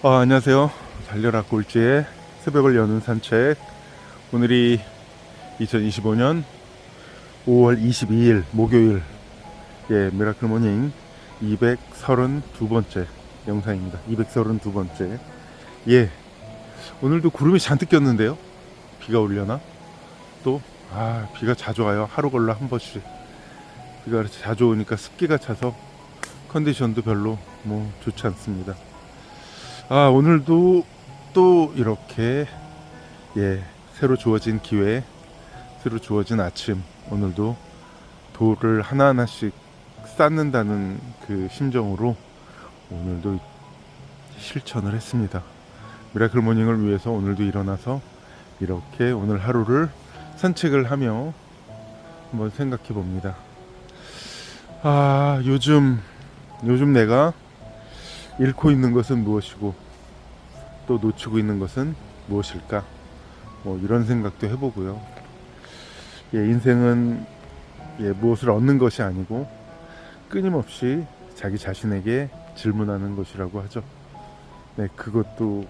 어, 안녕하세요. 달려라 꼴찌의 새벽을 여는 산책. 오늘이 2025년 5월 22일 목요일 예, 미라클 모닝 232번째 영상입니다. 232번째. 예. 오늘도 구름이 잔뜩 꼈는데요. 비가 오려나? 또 아, 비가 자주 와요. 하루 걸러 한 번씩. 비가 자주 오니까 습기가 차서 컨디션도 별로 뭐 좋지 않습니다. 아 오늘도 또 이렇게 예 새로 주어진 기회 새로 주어진 아침 오늘도 돌을 하나하나씩 쌓는다는 그 심정으로 오늘도 실천을 했습니다. 미라클 모닝을 위해서 오늘도 일어나서 이렇게 오늘 하루를 산책을 하며 한번 생각해 봅니다. 아 요즘 요즘 내가 잃고 있는 것은 무엇이고 또 놓치고 있는 것은 무엇일까? 뭐 이런 생각도 해보고요. 예, 인생은 예, 무엇을 얻는 것이 아니고 끊임없이 자기 자신에게 질문하는 것이라고 하죠. 네, 그것도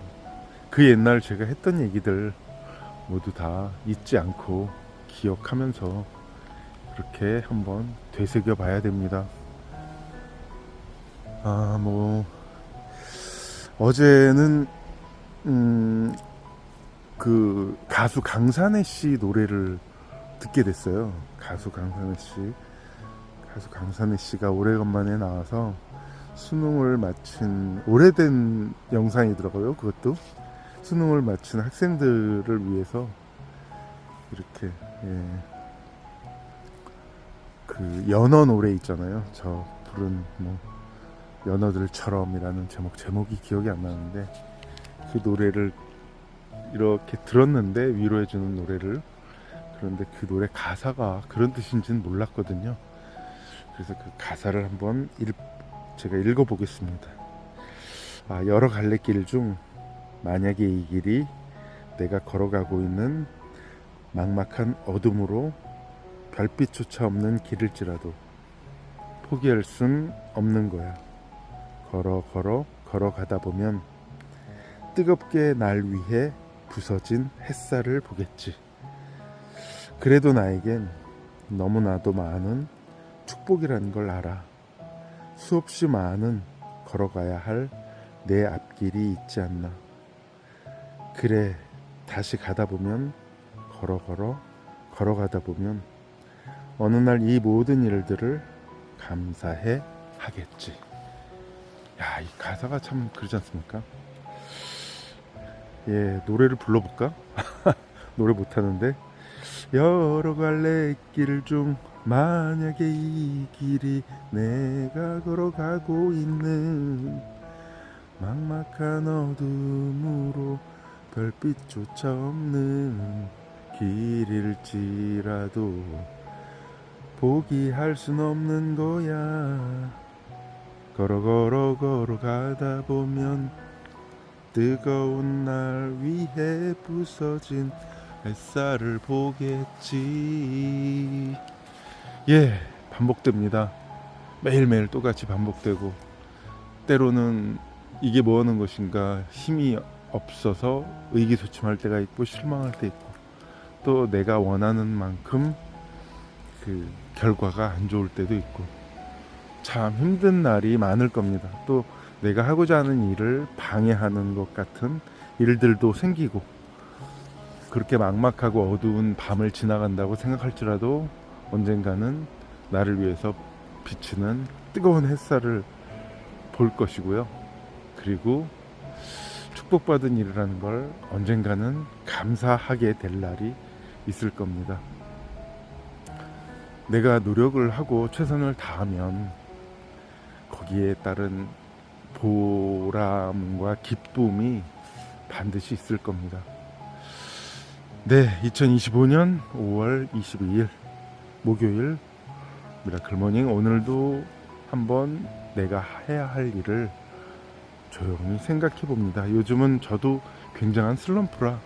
그 옛날 제가 했던 얘기들 모두 다 잊지 않고 기억하면서 그렇게 한번 되새겨 봐야 됩니다. 아, 뭐 어제는 음, 그 가수 강산혜 씨 노래를 듣게 됐어요. 가수 강산혜 씨. 가수 강산혜 씨가 오래간만에 나와서 수능을 마친 오래된 영상이더라고요. 그것도 수능을 마친 학생들을 위해서 이렇게 예. 그 연어 노래 있잖아요. 저 부른 뭐 연어들처럼이라는 제목 제목이 기억이 안 나는데 그 노래를 이렇게 들었는데 위로해주는 노래를 그런데 그 노래 가사가 그런 뜻인지는 몰랐거든요. 그래서 그 가사를 한번 읽, 제가 읽어보겠습니다. 아, 여러 갈래 길 중 만약에 이 길이 내가 걸어가고 있는 막막한 어둠으로 별빛조차 없는 길일지라도 포기할 순 없는 거야. 걸어 걸어 걸어가다 보면 뜨겁게 날 위해 부서진 햇살을 보겠지. 그래도 나에겐 너무나도 많은 축복이라는 걸 알아. 수없이 많은 걸어가야 할 내 앞길이 있지 않나. 그래, 다시 가다 보면 걸어 걸어 걸어가다 보면 어느 날 이 모든 일들을 감사해 하겠지. 야, 이 가사가 참 그러지 않습니까? 예, 노래를 불러볼까? 노래 못하는데. 여러 갈래 길중 만약에 이 길이 내가 걸어가고 있는 막막한 어둠으로 별빛조차 없는 길일지라도 포기할 순 없는 거야. 걸어 걸어 걸어 가다 보면 뜨거운 날 위해 부서진 햇살을 보겠지. 예, 반복됩니다. 매일매일 똑같이 반복되고 때로는 이게 뭐 하는 것인가 힘이 없어서 의기소침할 때가 있고 실망할 때 있고 또 내가 원하는 만큼 그 결과가 안 좋을 때도 있고 참 힘든 날이 많을 겁니다. 또 내가 하고자 하는 일을 방해하는 것 같은 일들도 생기고 그렇게 막막하고 어두운 밤을 지나간다고 생각할지라도 언젠가는 나를 위해서 비치는 뜨거운 햇살을 볼 것이고요. 그리고 축복받은 일이라는 걸 언젠가는 감사하게 될 날이 있을 겁니다. 내가 노력을 하고 최선을 다하면 거기에 따른 보람과 기쁨이 반드시 있을 겁니다. 네, 2025년 5월 22일 목요일 미라클 모닝 오늘도 한번 내가 해야 할 일을 조용히 생각해 봅니다. 요즘은 저도 굉장한 슬럼프라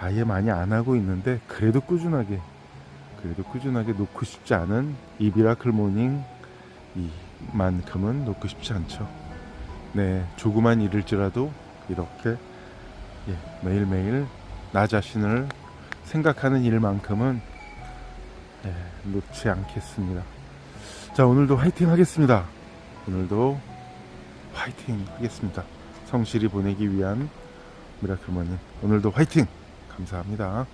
아예 많이 안 하고 있는데 그래도 꾸준하게 그래도 꾸준하게 놓고 싶지 않은 이 미라클 모닝 이만큼은 놓고 싶지 않죠. 네, 조그만 일일지라도 이렇게 예, 매일매일 나 자신을 생각하는 일만큼은 예, 놓지 않겠습니다. 자 오늘도 화이팅 하겠습니다. 오늘도 화이팅 하겠습니다. 성실히 보내기 위한 미라클머니 오늘도 화이팅 감사합니다.